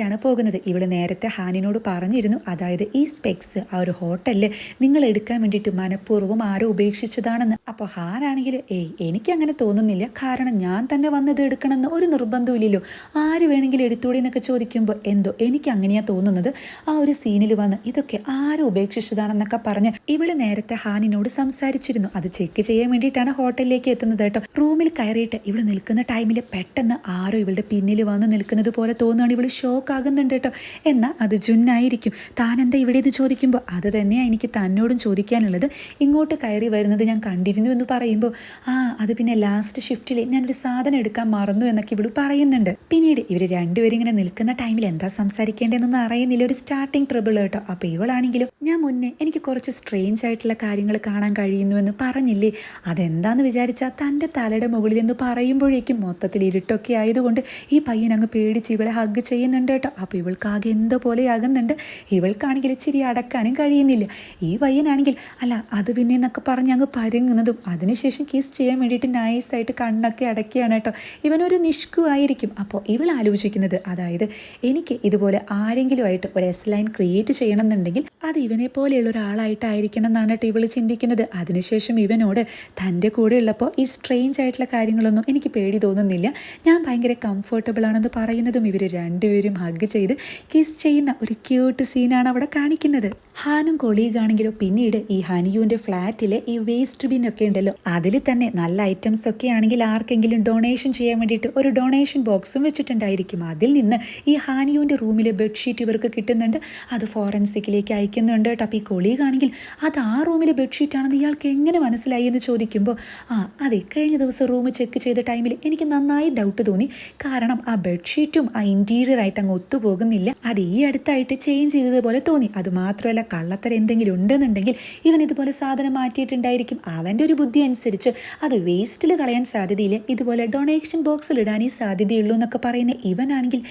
അപ്സ്റ്റെയറിലേക്കാണ് പോകുന്നത്. ഇവൾ നേരത്തെ ഹാനിനോട് പറഞ്ഞിരുന്നു. അതായത് ഈ സ്പെക്സ് ആ ഒരു ഹോട്ടലിൽ നിങ്ങൾ എടുക്കാൻ വേണ്ടിയിട്ട് മനഃപൂർവം ആരോ ഉപേക്ഷിച്ചതാണെന്ന്. അപ്പോൾ ഹാനാണെങ്കിൽ ഏയ് എനിക്കങ്ങനെ തോന്നുന്നില്ല. കാരണം ഞാൻ തന്നെ വന്നത് എടുക്കണമെന്ന് ഒരു നിർബന്ധമില്ലല്ലോ ആര് വേണമെങ്കിലും എടുത്തൂടെ എന്നൊക്കെ ചോദിക്കുമ്പോൾ എന്തോ എനിക്ക് അങ്ങനെയാ തോന്നുന്നത്? ആ ഒരു സീനിൽ വന്ന് ഇതൊക്കെ ആരും ഉപേക്ഷിച്ചതാണെന്നൊക്കെ പറഞ്ഞ് ഇവൾ നേരത്തെ ഹാനിനോട് സംസാരിച്ചിരുന്നു. അത് ചെക്ക് ചെയ്യാൻ വേണ്ടിയിട്ടാണ് ഹോട്ടലിലേക്ക് എത്തുന്നത് കേട്ടോ. റൂമിൽ കയറിയിട്ട് ഇവൾ നിൽക്കുന്ന ടൈമിൽ പെട്ടെന്ന് ആരോ ഇവളുടെ പിന്നിൽ വന്ന് നിൽക്കുന്നത് പോലെ തോന്നുകയാണ് ഇവൾ ഷോക്ക് ആകുന്നുണ്ട് കേട്ടോ. എന്നാൽ അത് ജുന്നായിരിക്കും. താൻ എന്താ ഇവിടെ ഇത് ചോദിക്കുമ്പോൾ? അത് തന്നെയാണ് എനിക്ക് തന്നോടും ചോദിക്കാനുള്ളത്. ഇങ്ങോട്ട് കയറി വരുന്നത് ഞാൻ കണ്ടിരുന്നു എന്ന് പറയുമ്പോൾ ആ അത് പിന്നെ ലാസ്റ്റ് ഷിഫ്റ്റിൽ ഞാനൊരു സാധനം എടുക്കാൻ മറന്നു എന്നൊക്കെ ഇവിടെ പറയുന്നുണ്ട്. പിന്നീട് ഇവർ രണ്ടുപേരും ഇങ്ങനെ നിൽക്കുന്ന ടൈമിൽ എന്താ സംസാരിക്കേണ്ടതെന്നൊന്നും അറിയുന്നില്ല. ഒരു സ്റ്റാർട്ടിങ് ട്രബിൾ കേട്ടോ. അപ്പോൾ ഇവളാണെങ്കിലും ഞാൻ മുന്നേ എനിക്ക് കുറച്ച് സ്ട്രേഞ്ച് ആയിട്ടുള്ള കാര്യങ്ങൾ കാണാൻ കഴിയുന്നുവെന്ന് പറഞ്ഞില്ലേ? അതെന്താന്ന് വിചാരിച്ചാൽ തന്റെ തലയുടെ മുകളിൽ എന്ന് പറയുമ്പോഴേക്കും മൊത്തത്തിൽ ഇരുട്ടൊക്കെ ആയതുകൊണ്ട് ഈ പയ്യൻ അങ്ങ് പേടിച്ച് ഇവളെ ഹഗ് ചെയ്യുന്നുണ്ട് കേട്ടോ. അപ്പോൾ ഇവൾക്ക് ആകെ എന്തോ പോലെയാകുന്നുണ്ട്? ഇവൾക്കാണെങ്കിൽ ഇച്ചിരി അടക്കാനും കഴിയുന്നില്ല. ഈ പയ്യനാണെങ്കിൽ അല്ല അത് പിന്നെ എന്നൊക്കെ പറഞ്ഞ് അങ്ങ് പരുങ്ങുന്നതും അതിനുശേഷം കിസ് ചെയ്യാൻ വേണ്ടിയിട്ട് നൈസായിട്ട് കണ്ണൊക്കെ അടക്കുകയാണ് കേട്ടോ. ഇവനൊരു നിഷ്കുവായിരിക്കും അപ്പോൾ ഇവൾ ആലോചിക്കുന്നത് അതായത് എനിക്ക് ഇതുപോലെ ആരെങ്കിലുമായിട്ട് ഒരു എസ് ലൈൻ ക്രിയേറ്റ് ചെയ്യണം എന്നുണ്ടെങ്കിൽ അത് ഇവനെ പോലെയുള്ള ഒരാളായിട്ടായിരിക്കണം എന്നാണ് കേട്ടോ ഇവൾ ചിന്തിക്കുന്നത്. അതിനുശേഷം ഇവനോട് തന്റെ കൂടെ ഉള്ളപ്പോൾ ഈ സ്ട്രെയിഞ്ച് ആയിട്ടുള്ള കാര്യങ്ങളൊന്നും എനിക്ക് പേടി തോന്നുന്നില്ല. ഞാൻ ഭയങ്കര കംഫർട്ടബിൾ ആണെന്ന് പറയുന്നതും ഇവർ രണ്ടുപേരും ഹഗ് ചെയ്ത് കിസ് ചെയ്യുന്ന ഒരു ക്യൂട്ട് സീനാണ് അവിടെ കാണിക്കുന്നത്. ഹാനും കൊളീഗാണെങ്കിലോ പിന്നീട് ഈ ഹനിയുവിന്റെ ഫ്ലാറ്റിലെ ഈ വേസ്റ്റ് ബിൻ ഒക്കെ ഉണ്ടല്ലോ അതിൽ തന്നെ നല്ല ഐറ്റംസ് ഒക്കെ ആണെങ്കിൽ ആർക്കെങ്കിലും ഡൊണേഷൻ ചെയ്യാൻ വേണ്ടിയിട്ട് ഒരു ഡൊണേഷൻ ബോക്സും വെച്ചിട്ടുണ്ടായിരിക്കും. അതിൽ നിന്ന് ഈ ഹാനിയുവിന്റെ റൂമിലെ ബെഡ്ഷീറ്റ് ഇവർക്ക് കിട്ടുന്നുണ്ട്. അത് ഫോറൻസിക്കിലേക്ക് അയക്കുന്നുണ്ട് കേട്ടോ. അപ്പോൾ ഈ കൊളീഗാണെങ്കിൽ അത് ആ റൂമിലെ ബെഡ്ഷീറ്റ് ആണെന്ന് ഇയാൾക്ക് എങ്ങനെ മനസ്സിലായി എന്ന് ചോദിക്കുമ്പോൾ ആ അതെ കഴിഞ്ഞ ദിവസം റൂം ചെക്ക് ചെയ്ത ടൈമിൽ എനിക്ക് നന്നായി ഡൗട്ട് തോന്നി. കാരണം ആ ബെഡ്ഷീറ്റും ആ ഇന്റീരിയർ ആയിട്ട് അങ്ങ് ഒത്തുപോകുന്നില്ല. അത് ഈ അടുത്തായിട്ട് ചേഞ്ച് ചെയ്തതുപോലെ തോന്നി. അത് മാത്രമല്ല കള്ളത്തരം എന്തെങ്കിലും ഉണ്ടെന്നുണ്ടെങ്കിൽ ഇവൻ ഇതുപോലെ സാധനം മാറ്റിയിട്ടുണ്ടായിരിക്കും. അവന്റെ ഒരു ബുദ്ധി അനുസരിച്ച് അത് വേസ്റ്റിൽ കളയാൻ സാധ്യതയില്ല. ഇതുപോലെ ഡൊണേഷൻ ബോക്സിൽ ഇടാനേ സാധ്യതയുള്ളൂ എന്നൊക്കെ പറയുന്ന ഇവനാണെങ്കിൽ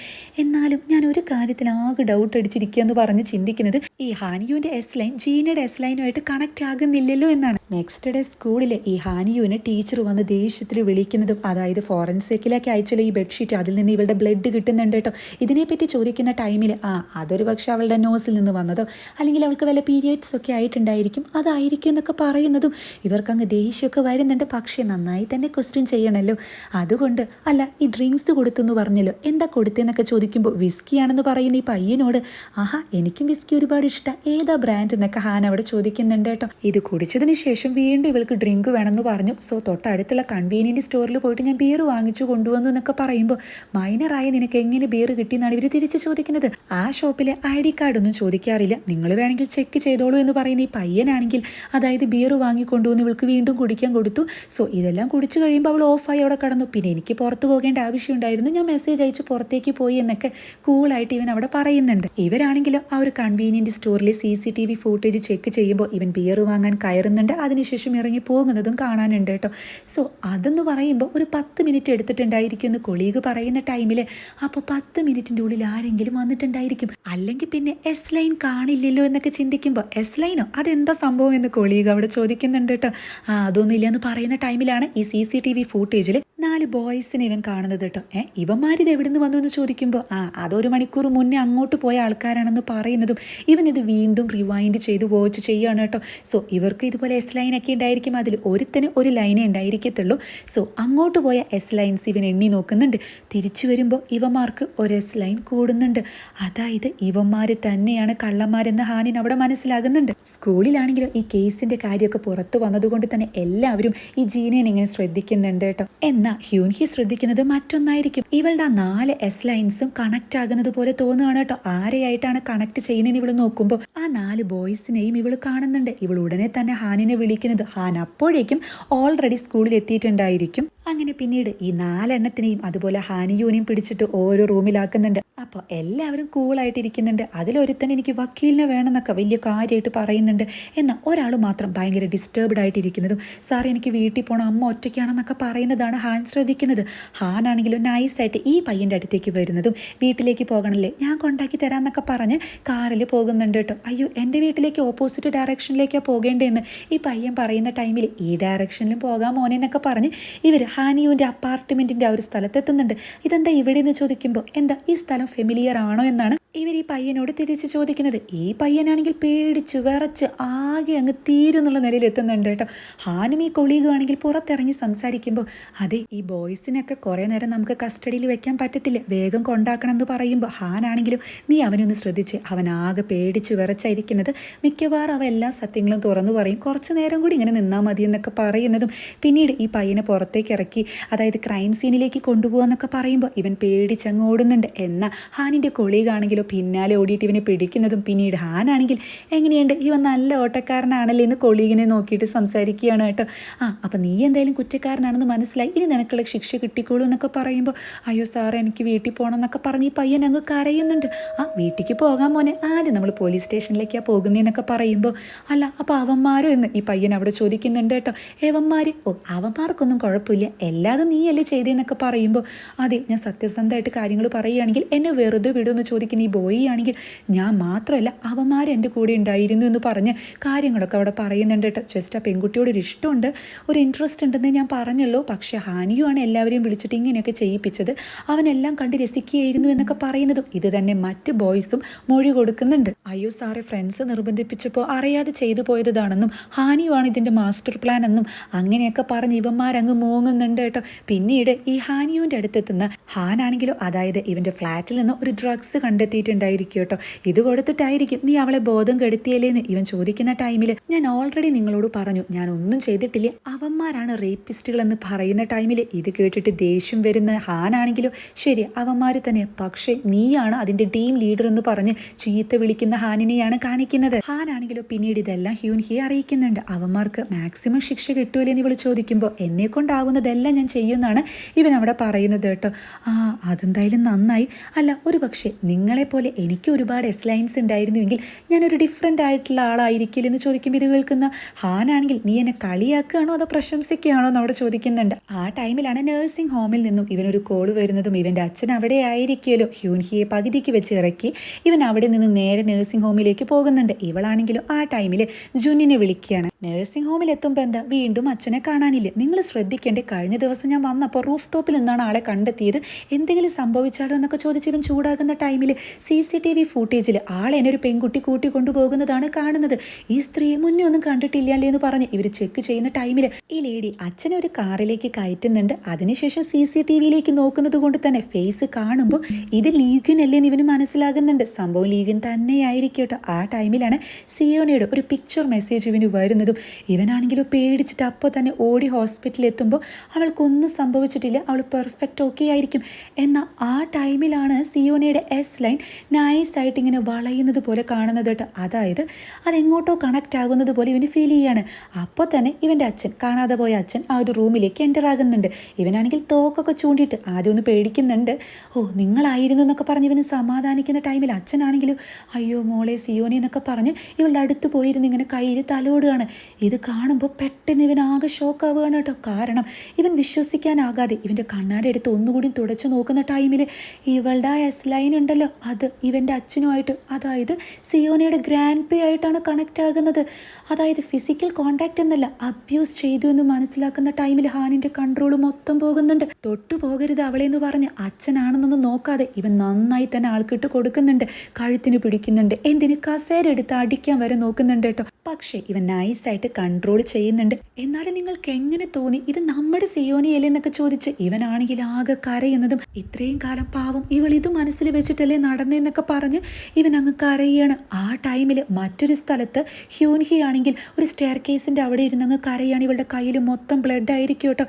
എന്നാലും ഞാൻ ഒരു കാര്യത്തിൽ ആകെ ഡൗട്ട് അടിച്ചിരിക്കുക എന്ന് പറഞ്ഞ് ചിന്തിക്കുന്നത് ഈ ഹാനിയുവിന്റെ എസ് ലൈൻ ജീനയുടെ എസ് ലൈനുമായിട്ട് കണക്ട് ആകുന്നില്ലല്ലോ എന്നാണ്. നെക്സ്റ്റ് ഡേ സ്കൂളിൽ ഈ ഹാനിയുവിനെ ടീച്ചർ വന്ന് ദേഷ്യത്തിൽ വിളിക്കുന്നതും അതായത് ഫോറൻസിക്കിലേക്ക് അയച്ചല്ലോ ഈ ബെഡ്ഷീറ്റ് അതിൽ നിന്ന് ഇവളുടെ ബ്ലഡ് കിട്ടുന്നുണ്ട് കേട്ടോ. ഇതിനെപ്പറ്റി ചോദിക്കുന്ന ടൈമിൽ ആ അതൊരു പക്ഷേ അവളുടെ നോസിൽ നിന്ന് വന്നതോ അല്ലെങ്കിൽ അവൾക്ക് വല്ല പീരിയഡ്സ് ഒക്കെ ആയിട്ടുണ്ടായിരിക്കും അതായിരിക്കും എന്നൊക്കെ പറയുന്നതും ഇവർക്കങ്ങ് ദേഷ്യമൊക്കെ വരുന്നുണ്ട്. പക്ഷേ നന്നായി തന്നെ ക്വസ്റ്റ്യൻ ചെയ്യണമല്ലോ അതുകൊണ്ട് അല്ല ഈ ഡ്രിങ്ക്സ് കൊടുത്തെന്ന് പറഞ്ഞല്ലോ. എന്താ കൊടുത്തെന്നൊക്കെ ചോദിക്കുമ്പോൾ വിസ്കി ആണെന്ന് പറയുന്ന ഈ പയ്യനോട് ആഹാ എനിക്കും വിസ്കി ഒരുപാട് ഇഷ്ടം. ഏതാ ബ്രാൻഡ് എന്നൊക്കെ ഹാൻ അവിടെ ചോദിക്കുന്നുണ്ട് കേട്ടോ. ഇത് കുടിച്ചതിന് ശേഷം വീണ്ടും ഇവൾക്ക് ഡ്രിങ്ക് വേണമെന്ന് പറഞ്ഞു. സോ തൊട്ടടുത്തുള്ള കൺവീനിയന്റ് സ്റ്റോറിൽ പോയിട്ട് ഞാൻ ബിയർ വാങ്ങിച്ചു കൊണ്ടുവന്നു എന്നൊക്കെ പറയുമ്പോൾ മൈനറായ നിനക്ക് എങ്ങനെ ബിയർ കിട്ടി എന്നാണ് ഇവർ തിരിച്ച് ചോദിക്കുന്നത്? ആ ഷോപ്പിലെ ഐ ഡി കാർഡൊന്നും ചോദിക്കാറില്ല. നിങ്ങൾ വേണമെങ്കിൽ ചെക്ക് ചെയ്തോളൂ എന്ന് പറയുന്ന ഈ പയ്യനാണെങ്കിൽ അതായത് ബിയർ വാങ്ങിക്കൊണ്ടുവന്ന് ഇവൾക്ക് വീണ്ടും കുടിക്കാൻ കൊടുത്തു. സോ ഇതെല്ലാം കുടിച്ചു കഴിയുമ്പോൾ അവൾ ഓഫായി അവിടെ കടന്നു. പിന്നെ എനിക്ക് പുറത്ത് പോകേണ്ട ആവശ്യമുണ്ടായിരുന്നു ഞാൻ മെസ്സേജ് അയച്ച് പുറത്തേക്ക് പോയി എന്നൊക്കെ കൂളായിട്ട് ഇവൻ അവിടെ പറയുന്നുണ്ട്. ഇവരാണെങ്കിലും ആ ഒരു convenient സ്റ്റോറിലെ C C T V footage check ചെയ്യുമ്പോൾ ഇവൻ ബിയർ വാങ്ങാൻ കയറുന്നുണ്ട്. അതിനുശേഷം ഇറങ്ങി പോകുന്നതും കാണാനുണ്ട് കേട്ടോ. സോ അതെന്ന് പറയുമ്പോൾ ഒരു പത്ത് മിനിറ്റ് എടുത്തിട്ടുണ്ടായിരിക്കും എന്ന് കൊളീഗ് പറയുന്ന ടൈമിൽ അപ്പോൾ പത്ത് മിനിറ്റിന്റെ ഉള്ളിൽ ആരെങ്കിലും വന്നിട്ടുണ്ടായിരിക്കും. അല്ലെങ്കിൽ പിന്നെ എസ് ലൈൻ കാണില്ലല്ലോ എന്നൊക്കെ ചിന്തിക്കുമ്പോൾ എസ് ലൈനോ അതെന്താ സംഭവം എന്ന് കൊളീഗ് അവിടെ ചോദിക്കുന്നുണ്ട് കേട്ടോ. ആ അതൊന്നുമില്ല എന്ന് പറയുന്ന ടൈമിലാണ് ഈ സി സി ടി വി ഫൂട്ടേജിൽ നാല് ബോയ്സിനെ ഇവൻ കാണുന്നത് കേട്ടോ. ഏ ഇവന്മാരിത് എവിടെ നിന്ന് വന്നു എന്ന് ചോദിക്കുമ്പോൾ ആ അതൊരു മണിക്കൂർ മുന്നേ അങ്ങോട്ട് പോയ ആൾക്കാരാണെന്ന് പറയുന്നതും ഇവൻ ഇത് വീണ്ടും റിവൈൻഡ് ചെയ്ത് വാച്ച് ചെയ്യുകയാണ് കേട്ടോ. സോ ഇവർക്ക് ഇതുപോലെ എസ് ലൈനൊക്കെ ഉണ്ടായിരിക്കും. അതിൽ ഒരുത്തന് ഒരു ലൈനേ ഉണ്ടായിരിക്കത്തുള്ളൂ. സോ അങ്ങോട്ട് പോയ എസ് ലൈൻസ് ഇവൻ എണ്ണി നോക്കുന്നുണ്ട്. തിരിച്ചു വരുമ്പോൾ ഇവന്മാർക്ക് ഒരു എസ് ലൈൻ കൂടുന്നുണ്ട്. അതായത് ഇവന്മാർ തന്നെയാണ് കള്ളന്മാരെന്ന് ഹാനിൻ അവിടെ മനസ്സിലാകുന്നുണ്ട്. സ്കൂളിലാണെങ്കിലും ഈ കേസിന്റെ കാര്യമൊക്കെ പുറത്തു വന്നതുകൊണ്ട് തന്നെ എല്ലാവരും ഈ ജീനേനെ ഇങ്ങനെ ശ്രദ്ധിക്കുന്നുണ്ട് കേട്ടോ. എന്നാൽ ഹ്യൂൻഹി ശ്രദ്ധിക്കുന്നത് മറ്റൊന്നായിരിക്കും. ഇവളുടെ ആ നാല് എസ് ലൈൻസും കണക്ട് ആകുന്നത് പോലെ തോന്നുകയാണ് കേട്ടോ. ആരെയായിട്ടാണ് കണക്ട് ചെയ്യുന്നതെന്ന് ഇവൾ നോക്കുമ്പോൾ ആ നാല് ബോയ്സിനെയും ഇവൾ കാണുന്നുണ്ട്. ഇവൾ ഉടനെ തന്നെ ഹാനിനെ വിളിക്കുന്നത്. ഹാൻ അപ്പോഴേക്കും ഓൾറെഡി സ്കൂളിൽ എത്തിയിട്ടുണ്ടായിരിക്കും. അങ്ങനെ പിന്നീട് ഈ നാലെണ്ണത്തിനെയും അതുപോലെ ഹാനിയൂനെയും പിടിച്ചിട്ട് ഓരോ റൂമിലാക്കുന്നുണ്ട് അപ്പോൾ എല്ലാവരും കൂളായിട്ടിരിക്കുന്നുണ്ട് അതിലൊരുത്തൻ എനിക്ക് വക്കീലിനെ വേണമെന്നൊക്കെ വലിയ കാര്യമായിട്ട് പറയുന്നുണ്ട് എന്നാൽ ഒരാൾ മാത്രം ഭയങ്കര ഡിസ്റ്റർബ്ഡ് ആയിട്ടിരിക്കുന്നതും സാർ എനിക്ക് വീട്ടിൽ പോകണം അമ്മ ഒറ്റയ്ക്കാണെന്നൊക്കെ പറയുന്നതാണ് ഹാൻ ശ്രദ്ധിക്കുന്നത്. ഹാനാണെങ്കിലും നൈസായിട്ട് ഈ പയ്യന്റെ അടുത്തേക്ക് വരുന്നതും വീട്ടിലേക്ക് പോകണല്ലേ? ഞാൻ കൊണ്ടാക്കി തരാമെന്നൊക്കെ പറഞ്ഞ് കാറിൽ പോകുന്നുണ്ട് കേട്ടോ. അയ്യോ എന്റെ വീട്ടിലേക്ക് ഓപ്പോസിറ്റ് ഡയറക്ഷനിലേക്കാണ് പോകേണ്ടതെന്ന് ഈ പയ്യൻ പറയുന്ന ടൈമിൽ ഈ ഡയറക്ഷനിലും പോകാൻ മോനെ എന്നൊക്കെ പറഞ്ഞ് ഇവർ ഹാനിയുവിന്റെ അപ്പാർട്ട്മെന്റിന്റെ ആ ഒരു സ്ഥലത്തെത്തുന്നുണ്ട്. ഇതെന്താ ഇവിടെ നിന്ന് ചോദിക്കുമ്പോൾ എന്താ ഈ സ്ഥലം ഫെമിലിയർ ആണോ എന്നാണ് ഇവർ ഈ പയ്യനോട് തിരിച്ച് ചോദിക്കുന്നത്. ഈ പയ്യനാണെങ്കിൽ പേടിച്ച് വിറച്ച് ആകെ അങ്ങ് തീരുന്നുള്ള നിലയിൽ എത്തുന്നുണ്ട് കേട്ടോ. ഹാനും ഈ കൊളീഗും ആണെങ്കിൽ പുറത്തിറങ്ങി സംസാരിക്കുമ്പോൾ അതെ ഈ ബോയ്സിനൊക്കെ കുറേ നേരം നമുക്ക് കസ്റ്റഡിയിൽ വെക്കാൻ പറ്റത്തില്ല. വേഗം കൊണ്ടാക്കണം എന്ന് പറയുമ്പോൾ ഹാനാണെങ്കിലും നീ അവനൊന്ന് ശ്രദ്ധിച്ച് അവൻ ആകെ പേടിച്ച് വിറച്ചായിരിക്കുന്നത് മിക്കവാറും അവ എല്ലാ സത്യങ്ങളും തുറന്നു പറയും. കുറച്ച് നേരം കൂടി ഇങ്ങനെ നിന്നാൽ മതി എന്നൊക്കെ പറയുന്നതും പിന്നീട് ഈ പയ്യനെ പുറത്തേക്ക് ഇറക്കി അതായത് ക്രൈം സീനിലേക്ക് കൊണ്ടുപോകാന്നൊക്കെ പറയുമ്പോൾ ഇവൻ പേടിച്ചങ്ങ് ഓടുന്നുണ്ട് എന്നാൽ ഹാനിന്റെ കൊളീഗാണെങ്കിലും പിന്നാലെ ഓടിയിട്ട് ഇവനെ പിടിക്കുന്നതും പിന്നീട് ഹാനാണെങ്കിൽ എങ്ങനെയുണ്ട്? ഇവൻ നല്ല ഓട്ടക്കാരനാണല്ലേ എന്ന് കൊളീഗിനെ നോക്കിയിട്ട് സംസാരിക്കുകയാണ് കേട്ടോ. ആ അപ്പം നീ എന്തായാലും കുറ്റക്കാരനാണെന്ന് മനസ്സിലായി. ഇനി നിനക്കുള്ള ശിക്ഷ കിട്ടിക്കോളൂ എന്നൊക്കെ പറയുമ്പോൾ അയ്യോ സാർ എനിക്ക് വീട്ടിൽ പോകണം എന്നൊക്കെ പറഞ്ഞ് ഈ പയ്യൻ അങ്ങ് കരയുന്നുണ്ട്. ആ വീട്ടിലേക്ക് പോകാൻ മോനെ. ആദ്യം നമ്മൾ പോലീസ് സ്റ്റേഷനിലേക്കാണ് പോകുന്നതെന്നൊക്കെ പറയുമ്പോൾ അല്ല അപ്പോൾ അവന്മാരോ എന്ന് ഈ പയ്യൻ അവിടെ ചോദിക്കുന്നുണ്ട് കേട്ടോ. ഏവന്മാർ ഓ അവന്മാർക്കൊന്നും കുഴപ്പമില്ല. എല്ലാതും നീയല്ലേ ചെയ്തതെന്നൊക്കെ പറയുമ്പോൾ അതെ ഞാൻ സത്യസന്ധമായിട്ട് കാര്യങ്ങൾ പറയുകയാണെങ്കിൽ എന്നെ വെറുതെ വിടുമെന്ന് ചോദിക്കുന്ന ഈ ബോയി ആണെങ്കിൽ ഞാൻ മാത്രമല്ല അവന്മാർ എന്റെ കൂടെ ഉണ്ടായിരുന്നു എന്ന് പറഞ്ഞ് കാര്യങ്ങളൊക്കെ അവിടെ പറയുന്നുണ്ട് കേട്ടോ. ജസ്റ്റ് ആ പെൺകുട്ടിയോട് ഒരു ഇഷ്ടമുണ്ട്. ഒരു ഇൻട്രസ്റ്റ് ഉണ്ടെന്ന് ഞാൻ പറഞ്ഞല്ലോ. പക്ഷേ ഹാനിയുമാണ് എല്ലാവരെയും വിളിച്ചിട്ട് ഇങ്ങനെയൊക്കെ ചെയ്യിപ്പിച്ചത്. അവനെല്ലാം കണ്ട് രസിക്കുകയായിരുന്നു എന്നൊക്കെ പറയുന്നതും ഇത് തന്നെ മറ്റ് ബോയ്സും മൊഴി കൊടുക്കുന്നുണ്ട്. അയ്യോ സാറെ ഫ്രണ്ട്സ് നിർബന്ധിപ്പിച്ചപ്പോൾ അറിയാതെ ചെയ്തു പോയതാണെന്നും ഹാനിയുമാണ് ഇതിന്റെ മാസ്റ്റർ പ്ലാൻ എന്നും അങ്ങനെയൊക്കെ പറഞ്ഞ് ഇവന്മാരങ്ങ് മൂങ്ങുന്നുണ്ട് കേട്ടോ. പിന്നീട് ഈ ഹാനിയുവിന്റെ അടുത്തെത്തുന്ന ഹാനാണെങ്കിലോ അതായത് ഇവന്റെ ഫ്ലാറ്റിൽ നിന്ന് ഒരു ഡ്രഗ്സ് കണ്ടെത്തിയിട്ടുണ്ടായിരിക്കും കേട്ടോ. ഇത് കൊടുത്തിട്ടായിരിക്കും നീ അവളെ ബോധം കെടുത്തിയല്ലേന്ന് ഇവൻ ചോദിക്കുന്ന ടൈമിൽ ഞാൻ ഓൾറെഡി നിങ്ങളോട് പറഞ്ഞു ഞാൻ ഒന്നും ചെയ്തിട്ടില്ല. അവന്മാരാണ് റേപ്പിസ്റ്റുകൾ എന്ന് പറയുന്ന ടൈമിൽ ഇത് കേട്ടിട്ട് ദേഷ്യം വരുന്ന ഹാനാണെങ്കിലോ ശരി അവന്മാർ തന്നെ. പക്ഷേ നീയാണ് അതിന്റെ ടീം ലീഡർ എന്ന് പറഞ്ഞ് ചീത്ത വിളിക്കുന്ന ഹാനിനെയാണ് കാണിക്കുന്നത്. ഹാനാണെങ്കിലോ പിന്നീട് ഇതെല്ലാം ഹ്യൂൻ ഹി അറിയിക്കുന്നുണ്ട്. അവന്മാർക്ക് മാക്സിമം ശിക്ഷ കിട്ടൂലേ എന്ന് ഇവൾ ചോദിക്കുമ്പോൾ എന്നെ കൊണ്ടാവുന്നതെല്ലാം ഞാൻ ചെയ്യുമെന്നാണ് ഇവൻ അവിടെ പറയുന്നത് കേട്ടോ. ആ അതെന്തായാലും നന്നായി. അല്ല ഒരു പക്ഷേ നിങ്ങളെപ്പോലെ എനിക്ക് ഒരുപാട് എസ് ലൈൻസ് ഉണ്ടായിരുന്നുവെങ്കിൽ ഞാനൊരു ഡിഫറെന്റ് ആയിട്ടുള്ള ആളായിരിക്കില്ല എന്ന് ചോദിക്കുമ്പോൾ ഇത് കേൾക്കുന്ന ഹാനാണെങ്കിൽ നീ എന്നെ കളിയാക്കുകയാണോ അതോ പ്രശംസിക്കുകയാണോ എന്ന് അവിടെ ചോദിക്കുന്നുണ്ട്. ആ ടൈമിലാണ് നഴ്സിംഗ് ഹോമിൽ നിന്നും ഇവനൊരു കോൾ വരുന്നതും ഇവന്റെ അച്ഛൻ അവിടെ ആയിരിക്കുമല്ലോ. ഹ്യൂൻഹിയെ പകുതിക്ക് വെച്ച് ഇറക്കി. ഇവൻ അവിടെ നിന്ന് നേരെ നഴ്സിംഗ് ഹോമിലേക്ക് പോകുന്നുണ്ട്. ഇവളാണെങ്കിലും ആ ടൈമിൽ ജുന്നിനെ വിളിക്കുകയാണ്. നഴ്സിംഗ് ഹോമിൽ എത്തുമ്പോൾ എന്താ? വീണ്ടും അച്ഛനെ കാണാനില്ല. നിങ്ങൾ ശ്രദ്ധിക്കേണ്ട കഴിഞ്ഞ ദിവസം ഞാൻ വന്നപ്പോൾ റൂഫ് ടോപ്പിൽ നിന്നാണ് ആളെ കണ്ടെത്തിയത്. എന്തെങ്കിലും സംഭവിച്ചാലോ എന്നൊക്കെ ചോദിച്ച് ഇവൻ ചൂടാകുന്ന ടൈമിൽ സി സി ടി വി ഫൂട്ടേജിൽ ആളെ എന്നെ ഒരു പെൺകുട്ടി കൂട്ടി കൊണ്ടുപോകുന്നതാണ് കാണുന്നത്. ഈ സ്ത്രീ മുന്നേ ഒന്നും കണ്ടിട്ടില്ല അല്ലേ എന്ന് പറഞ്ഞ് ഇവർ ചെക്ക് ചെയ്യുന്ന ടൈമിൽ ഈ ലേഡി അച്ഛനെ ഒരു കാറിലേക്ക് കയറ്റുന്നുണ്ട് അതിനുശേഷം സി സി ടി വിയിലേക്ക് നോക്കുന്നത് കൊണ്ട് തന്നെ ഫേസ് കാണുമ്പോൾ ഇത് ലീഗിനല്ലേ എന്ന് ഇവന് മനസ്സിലാകുന്നുണ്ട്. സംഭവം ലീഗിൻ തന്നെയായിരിക്കും കേട്ടോ ആ ടൈമിലാണ് സിയോനയുടെ ഒരു പിക്ചർ മെസ്സേജ് ഇവന് വരുന്നതും. ഇവനാണെങ്കിലും പേടിച്ചിട്ട് അപ്പോൾ തന്നെ ഓടി ഹോസ്പിറ്റലിൽ എത്തുമ്പോൾ അവൾക്കൊന്നും സംഭവിച്ചിട്ടില്ല. അവൾ പെർഫെക്റ്റ് ഓക്കെ ആയിരിക്കും. എന്നാൽ ആ ടൈമിലാണ് സിയോനയുടെ എസ് ലൈൻ നൈസായിട്ട് ഇങ്ങനെ വളയുന്നത് പോലെ കാണുന്നത് കേട്ടോ. അതായത് അതെങ്ങോട്ടോ കണക്റ്റ് ആകുന്നത് പോലെ ഇവന് ഫീൽ ചെയ്യാണ്. അപ്പോൾ തന്നെ ഇവന്റെ അച്ഛൻ കാണാതെ പോയ അച്ഛൻ ആ ഒരു റൂമിലേക്ക് എന്റർ ആകുന്നുണ്ട്. ഇവനാണെങ്കിൽ തോക്കൊക്കെ ചൂണ്ടിയിട്ട് ആദ്യം ഒന്ന് പേടിക്കുന്നുണ്ട്. ഓ നിങ്ങളായിരുന്നു എന്നൊക്കെ പറഞ്ഞ് ഇവന് സമാധാനിക്കുന്ന ടൈമിൽ അച്ഛനാണെങ്കിലും അയ്യോ മോളെ സിയോനി എന്നൊക്കെ പറഞ്ഞ് ഇവളുടെ അടുത്ത് പോയിരുന്ന് ഇങ്ങനെ കയ്യിൽ തലോടുകയാണ്. ഇത് കാണുമ്പോൾ പെട്ടെന്ന് ഇവൻ ആകെ ഷോക്ക് ആവുകയാണ് കേട്ടോ. കാരണം ഇവൻ വിശ്വസിക്കാനാകാതെ ഇവന്റെ കണ്ണാടി എടുത്ത് ഒന്നുകൂടി തുടച്ചു നോക്കുന്ന ടൈമിൽ ഇവളുടെ എസ് ലൈൻ ഉണ്ടല്ലോ അത് ഇവന്റെ അച്ഛനുമായിട്ട് അതായത് സിയോനയുടെ ഗ്രാൻഡ് പേ ആയിട്ടാണ് കണക്റ്റ് ആകുന്നത്. അതായത് ഫിസിക്കൽ കോണ്ടാക്റ്റ് എന്നല്ല അബ്യൂസ് ചെയ്തു എന്ന് മനസ്സിലാക്കുന്ന ടൈമിൽ ഹാനിന്റെ കൺട്രോൾ മൊത്തം പോകുന്നുണ്ട്. തൊട്ടു പോകരുത് അവളെ എന്ന് പറഞ്ഞ് അച്ഛനാണെന്നൊന്നും നോക്കാതെ ഇവൻ നന്നായി തന്നെ ആൾക്കിട്ട് കൊടുക്കുന്നുണ്ട്. കഴുത്തിന് പിടിക്കുന്നുണ്ട്. എന്തിന് കസേര എടുത്ത് അടിക്കാൻ വരെ നോക്കുന്നുണ്ട് കേട്ടോ. പക്ഷേ ഇവൻ നൈസായിട്ട് കൺട്രോൾ ചെയ്യുന്നുണ്ട്. എന്നാലും നിങ്ങൾക്ക് എങ്ങനെ തോന്നി? ഇത് നമ്മുടെ സിയോനിയല്ലേ എന്നൊക്കെ ചോദിച്ച് ഇവനാണെങ്കിൽ ആകെ കരയുന്നതും ഇത്രയും കാലം പാവം ഇവൾ ഇത് മനസ്സിൽ വെച്ചിട്ടല്ലേ നടന്നതെന്നൊക്കെ പറഞ്ഞ് ഇവൻ അങ്ങ് കരയാണ്. ആ ടൈമിൽ മറ്റൊരു സ്ഥലത്ത് ഹ്യൂൻഹി ആണെങ്കിൽ ഒരു സ്റ്റെയർ കേസിന്റെ അവിടെ ഇരുന്ന് അങ്ങ് കരയാണ്. ഇവളുടെ കയ്യിൽ മൊത്തം ബ്ലഡ് ആയിരിക്കും കേട്ടോ.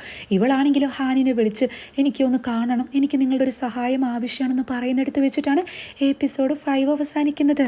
ഇവളാണെങ്കിലും ഹാനിനെ വിളിച്ച് എനിക്കൊന്ന് കാണണം. എനിക്ക് നിങ്ങളുടെ ഒരു സഹായം ആവശ്യമാണെന്ന് പറയുന്നിടത്ത് വെച്ചിട്ടാണ് എപ്പിസോഡ് ഫൈവ് അവസാനിക്കുന്നത്.